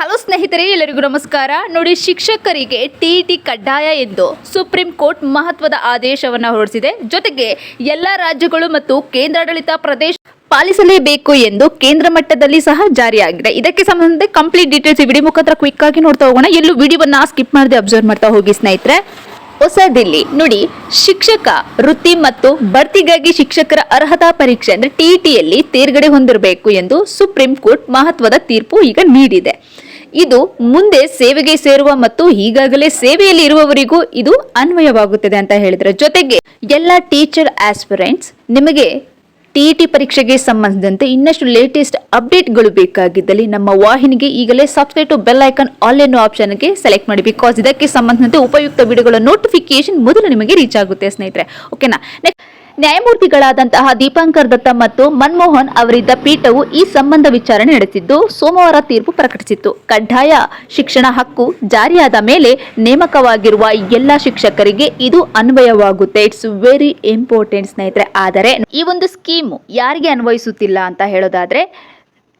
Hello ಸ್ನೇಹಿತರೆ, ಎಲ್ಲರಿಗೂ ನಮಸ್ಕಾರ. ನೋಡಿ, ಶಿಕ್ಷಕರಿಗೆ ಟಿ ಟಿ ಕಡ್ಡಾಯ ಎಂದು ಸುಪ್ರೀಂ ಕೋರ್ಟ್ ಮಹತ್ವದ ಆದೇಶವನ್ನು ಹೊರಡಿಸಿದೆ. ಜೊತೆಗೆ ಎಲ್ಲ ರಾಜ್ಯಗಳು ಮತ್ತು ಕೇಂದ್ರಾಡಳಿತ ಪ್ರದೇಶ ಪಾಲಿಸಲೇಬೇಕು ಎಂದು ಕೇಂದ್ರ ಮಟ್ಟದಲ್ಲಿ ಸಹ ಜಾರಿಯಾಗಿದೆ. ಇದಕ್ಕೆ ಸಂಬಂಧಿಸಿದ ಕಂಪ್ಲೀಟ್ ಡೀಟೇಲ್ಸ್ ವಿಡಿಯೋ ಮುಖಾಂತರ ಕ್ವಿಕ್ ಆಗಿ ನೋಡ್ತಾ ಹೋಗೋಣ. ಎಲ್ಲೂ ವಿಡಿಯೋವನ್ನು ಸ್ಕಿಪ್ ಮಾಡದೆ ಅಬ್ಸರ್ವ್ ಮಾಡ್ತಾ ಹೋಗಿ ಸ್ನೇಹಿತರೆ. ಹೊಸ ದಿಲ್ಲಿ ನೋಡಿ, ಶಿಕ್ಷಕ ವೃತ್ತಿ ಮತ್ತು ಬಡ್ತಿಗಾಗಿ ಶಿಕ್ಷಕರ ಅರ್ಹತಾ ಪರೀಕ್ಷೆ ಅಂದ್ರೆ ಟಿಇಟಿಯಲ್ಲಿ ತೇರ್ಗಡೆ ಹೊಂದಿರಬೇಕು ಎಂದು ಸುಪ್ರೀಂ ಕೋರ್ಟ್ ಮಹತ್ವದ ತೀರ್ಪು ಈಗ ನೀಡಿದೆ. ಇದು ಮುಂದೆ ಸೇವೆಗೆ ಸೇರುವ ಮತ್ತು ಈಗಾಗಲೇ ಸೇವೆಯಲ್ಲಿ ಇರುವವರಿಗೂ ಇದು ಅನ್ವಯವಾಗುತ್ತದೆ ಅಂತ ಹೇಳಿದ್ರೆ. ಜೊತೆಗೆ ಎಲ್ಲ ಟೀಚರ್ ಆಸ್ಪಿರೆಂಟ್ಸ್ ನಿಮಗೆ ಟಿಇಟಿ ಪರೀಕ್ಷೆಗೆ ಸಂಬಂಧಿಸಿದಂತೆ ಇನ್ನಷ್ಟು ಲೇಟೆಸ್ಟ್ ಅಪ್ಡೇಟ್ಗಳು ಬೇಕಾಗಿದ್ದಲ್ಲಿ ನಮ್ಮ ವಾಹಿನಿಗೆ ಈಗಲೇ subscribe to bell icon all ಎನ್ನೋ ಆಪ್ಷನ್ಗೆ ಸೆಲೆಕ್ಟ್ ಮಾಡಿ. ಬಿಕಾಸ್ ಇದಕ್ಕೆ ಸಂಬಂಧಿಸಿದಂತೆ ಉಪಯುಕ್ತ ವಿಡಿಯೋಗಳ ನೋಟಿಫಿಕೇಶನ್ ಮೊದಲು ನಿಮಗೆ ರೀಚ್ ಆಗುತ್ತೆ ಸ್ನೇಹಿತರೆ. ಓಕೆನಾ ನೆಕ್ಸ್ಟ್ ನ್ಯಾಯಮೂರ್ತಿಗಳಾದಂತಹ ದೀಪಾಂಕರ್ ದತ್ತ ಮತ್ತು ಮನ್ಮೋಹನ್ ಅವರಿದ್ದ ಪೀಠವು ಈ ಸಂಬಂಧ ವಿಚಾರಣೆ ನಡೆಸಿದ್ದು, ಸೋಮವಾರ ತೀರ್ಪು ಪ್ರಕಟಿಸಿತ್ತು. ಕಡ್ಡಾಯ ಶಿಕ್ಷಣ ಹಕ್ಕು ಜಾರಿಯಾದ ಮೇಲೆ ನೇಮಕವಾಗಿರುವ ಎಲ್ಲ ಶಿಕ್ಷಕರಿಗೆ ಇದು ಅನ್ವಯವಾಗುತ್ತೆ. ಇಟ್ಸ್ ವೆರಿ ಇಂಪಾರ್ಟೆಂಟ್ ಸ್ನೇಹಿತರೆ. ಆದರೆ, ಈ ಒಂದು ಸ್ಕೀಮು ಯಾರಿಗೆ ಅನ್ವಯಿಸುತ್ತಿಲ್ಲ ಅಂತ ಹೇಳೋದಾದ್ರೆ,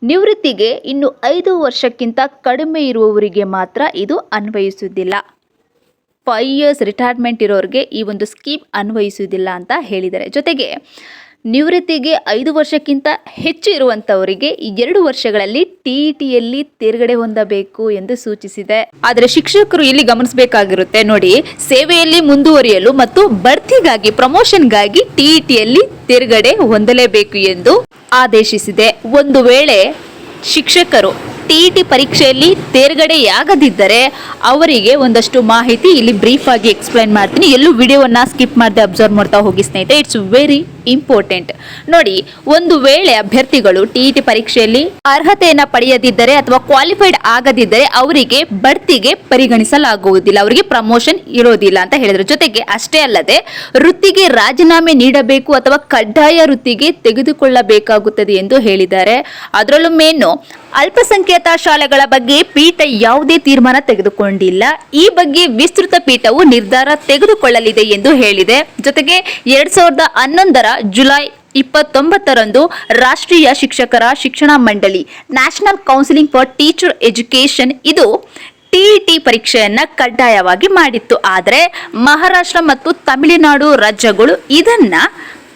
ನಿವೃತ್ತಿಗೆ ಇನ್ನು ಐದು ವರ್ಷಕ್ಕಿಂತ ಕಡಿಮೆ ಇರುವವರಿಗೆ ಮಾತ್ರ ಇದು ಅನ್ವಯಿಸುವುದಿಲ್ಲ. ಫೈವ್ ಇಯರ್ಸ್ ರಿಟೈರ್ಮೆಂಟ್ ಇರೋರಿಗೆ ಈ ಒಂದು ಸ್ಕೀಮ್ ಅನ್ವಯಿಸುವುದಿಲ್ಲ ಅಂತ ಹೇಳಿದ್ದಾರೆ. ಜೊತೆಗೆ ನಿವೃತ್ತಿಗೆ ಐದು ವರ್ಷಕ್ಕಿಂತ ಹೆಚ್ಚು ಇರುವಂಥವರಿಗೆ ಎರಡು ವರ್ಷಗಳಲ್ಲಿ ಟಿ ಟಿಯಲ್ಲಿ ತೇರ್ಗಡೆ ಹೊಂದಬೇಕು ಎಂದು ಸೂಚಿಸಿದೆ. ಆದರೆ ಶಿಕ್ಷಕರು ಇಲ್ಲಿ ಗಮನಿಸಬೇಕಾಗಿರುತ್ತೆ ನೋಡಿ, ಸೇವೆಯಲ್ಲಿ ಮುಂದುವರಿಯಲು ಮತ್ತು ಬಡ್ತಿಗಾಗಿ ಪ್ರಮೋಷನ್ಗಾಗಿ ಟಿ ಟಿಯಲ್ಲಿ ತೇರ್ಗಡೆ ಹೊಂದಲೇಬೇಕು ಎಂದು ಆದೇಶಿಸಿದೆ. ಒಂದು ವೇಳೆ ಶಿಕ್ಷಕರು ಟಿಇಟಿ ಪರೀಕ್ಷೆಯಲ್ಲಿ ತೇರ್ಗಡೆಯಾಗದಿದ್ದರೆ ಅವರಿಗೆ ಒಂದಷ್ಟು ಮಾಹಿತಿ ಇಲ್ಲಿ ಬ್ರೀಫ್ ಆಗಿ ಎಕ್ಸ್ಪ್ಲೈನ್ ಮಾಡ್ತೀನಿ. ಎಲ್ಲೂ ವಿಡಿಯೋವನ್ನು ಸ್ಕಿಪ್ ಮಾಡದೆ ಅಬ್ಸರ್ವ್ ಮಾಡ್ತಾ ಹೋಗಿ ಸ್ನೇಹಿತರೆ ಇಟ್ಸ್ ವೆರಿ ಇಂಪಾರ್ಟೆಂಟ್ ನೋಡಿ, ಒಂದು ವೇಳೆ ಅಭ್ಯರ್ಥಿಗಳು ಟಿಇಟಿ ಪರೀಕ್ಷೆಯಲ್ಲಿ ಅರ್ಹತೆಯನ್ನು ಪಡೆಯದಿದ್ದರೆ ಅಥವಾ ಕ್ವಾಲಿಫೈಡ್ ಆಗದಿದ್ದರೆ ಅವರಿಗೆ ಬಡ್ತಿಗೆ ಪರಿಗಣಿಸಲಾಗುವುದಿಲ್ಲ. ಅವರಿಗೆ ಪ್ರಮೋಷನ್ ಇರೋದಿಲ್ಲ ಅಂತ ಹೇಳಿದ್ರು. ಜೊತೆಗೆ ಅಷ್ಟೇ ಅಲ್ಲದೆ, ವೃತ್ತಿಗೆ ರಾಜೀನಾಮೆ ನೀಡಬೇಕು ಅಥವಾ ಕಡ್ಡಾಯ ವೃತ್ತಿಗೆ ತೆಗೆದುಕೊಳ್ಳಬೇಕಾಗುತ್ತದೆ ಎಂದು ಹೇಳಿದ್ದಾರೆ. ಅದರಲ್ಲೂ ಮೇನು, ಅಲ್ಪಸಂಖ್ಯಾತ ಶಾಲೆಗಳ ಬಗ್ಗೆ ಪೀಠ ಯಾವುದೇ ತೀರ್ಮಾನ ತೆಗೆದುಕೊಂಡಿಲ್ಲ. ಈ ಬಗ್ಗೆ ವಿಸ್ತೃತ ಪೀಠವು ನಿರ್ಧಾರ ತೆಗೆದುಕೊಳ್ಳಲಿದೆ ಎಂದು ಹೇಳಿದೆ. ಜೊತೆಗೆ, ಎರಡ್ ಸಾವಿರದ ಹನ್ನೊಂದರ ಜುಲೈ ಇಪ್ಪತ್ತೊಂಬತ್ತರಂದು ರಾಷ್ಟ್ರೀಯ ಶಿಕ್ಷಕರ ಶಿಕ್ಷಣ ಮಂಡಳಿ national counselling for teacher education ಇದು ಟಿಇಟಿ ಪರೀಕ್ಷೆಯನ್ನು ಕಡ್ಡಾಯವಾಗಿ ಮಾಡಿತ್ತು. ಆದರೆ ಮಹಾರಾಷ್ಟ್ರ ಮತ್ತು ತಮಿಳುನಾಡು ರಾಜ್ಯಗಳು ಇದನ್ನ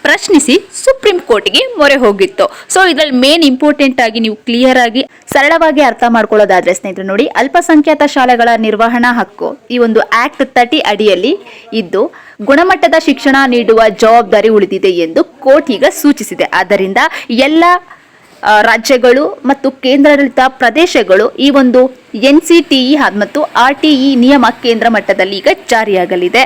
ಪ್ರಶ್ನಿಸಿ ಸುಪ್ರೀಂ ಕೋರ್ಟ್ಗೆ ಮೊರೆ ಹೋಗಿತ್ತು. ಸೊ ಇದ್ರಲ್ಲಿ ಮೇನ್ ಇಂಪಾರ್ಟೆಂಟ್ ಆಗಿ ನೀವು ಕ್ಲಿಯರ್ ಆಗಿ ಸರಳವಾಗಿ ಅರ್ಥ ಮಾಡ್ಕೊಳ್ಳೋದಾದ್ರೆ ಸ್ನೇಹಿತರು ನೋಡಿ, ಅಲ್ಪಸಂಖ್ಯಾತ ಶಾಲೆಗಳ ನಿರ್ವಹಣಾ ಹಕ್ಕು ಈ ಒಂದು ಆಕ್ಟ್ ತರ್ಟಿ ಅಡಿಯಲ್ಲಿ ಇದ್ದು, ಗುಣಮಟ್ಟದ ಶಿಕ್ಷಣ ನೀಡುವ ಜವಾಬ್ದಾರಿ ಉಳಿದಿದೆ ಎಂದು ಕೋರ್ಟ್ ಈಗ ಸೂಚಿಸಿದೆ. ಆದ್ದರಿಂದ ಎಲ್ಲ ರಾಜ್ಯಗಳು ಮತ್ತು ಕೇಂದ್ರಾಡಳಿತ ಪ್ರದೇಶಗಳು ಈ ಒಂದು ಎನ್ ಸಿ ಟಿಇ ಮತ್ತು ಆರ್ ಟಿಇ ನಿಯಮ ಕೇಂದ್ರ ಮಟ್ಟದಲ್ಲಿ ಈಗ ಜಾರಿಯಾಗಲಿದೆ.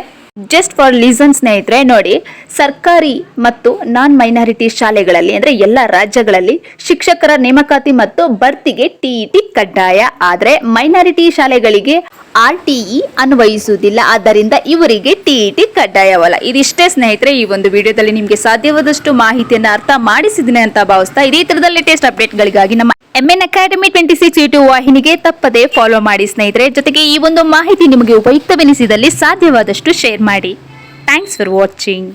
ಜಸ್ಟ್ ಫಾರ್ ಲೀಸನ್ ಸ್ನೇಹಿತರೆ ನೋಡಿ, ಸರ್ಕಾರಿ ಮತ್ತು ನಾನ್ ಮೈನಾರಿಟಿ ಶಾಲೆಗಳಲ್ಲಿ ಅಂದ್ರೆ ಎಲ್ಲ ರಾಜ್ಯಗಳಲ್ಲಿ ಶಿಕ್ಷಕರ ನೇಮಕಾತಿ ಮತ್ತು ಬಡ್ತಿಗೆ ಟಿಇಟಿ ಕಡ್ಡಾಯ. ಆದರೆ ಮೈನಾರಿಟಿ ಶಾಲೆಗಳಿಗೆ ಆರ್ ಟಿಇ ಅನ್ವಯಿಸುವುದಿಲ್ಲ. ಆದ್ದರಿಂದ ಇವರಿಗೆ ಟಿಇಟಿ ಕಡ್ಡಾಯವಲ್ಲ. ಇದಿಷ್ಟೇ ಸ್ನೇಹಿತರೆ, ಈ ಒಂದು ವಿಡಿಯೋದಲ್ಲಿ ನಿಮಗೆ ಸಾಧ್ಯವಾದಷ್ಟು ಮಾಹಿತಿಯನ್ನು ಅರ್ಥ ಮಾಡಿಸಿದ್ದೀನಿ ಅಂತ ಭಾವಿಸ್ತಾ ಇದೇ ತರದ ಲೇಟೆಸ್ಟ್ ಅಪ್ಡೇಟ್ಗಳಿಗಾಗಿ ನಮ್ಮ M N academy twenty six YouTube ವಾಹಿನಿಗೆ ತಪ್ಪದೇ ಫಾಲೋ ಮಾಡಿ ಸ್ನೇಹಿತರೆ. ಜೊತೆಗೆ ಈ ಒಂದು ಮಾಹಿತಿ ನಿಮಗೆ ಉಪಯುಕ್ತವೆನಿಸಿದಲ್ಲಿ ಸಾಧ್ಯವಾದಷ್ಟು ಶೇರ್ ಮಾಡಿ ಥ್ಯಾಂಕ್ಸ್ ಫಾರ್ ವಾಚಿಂಗ್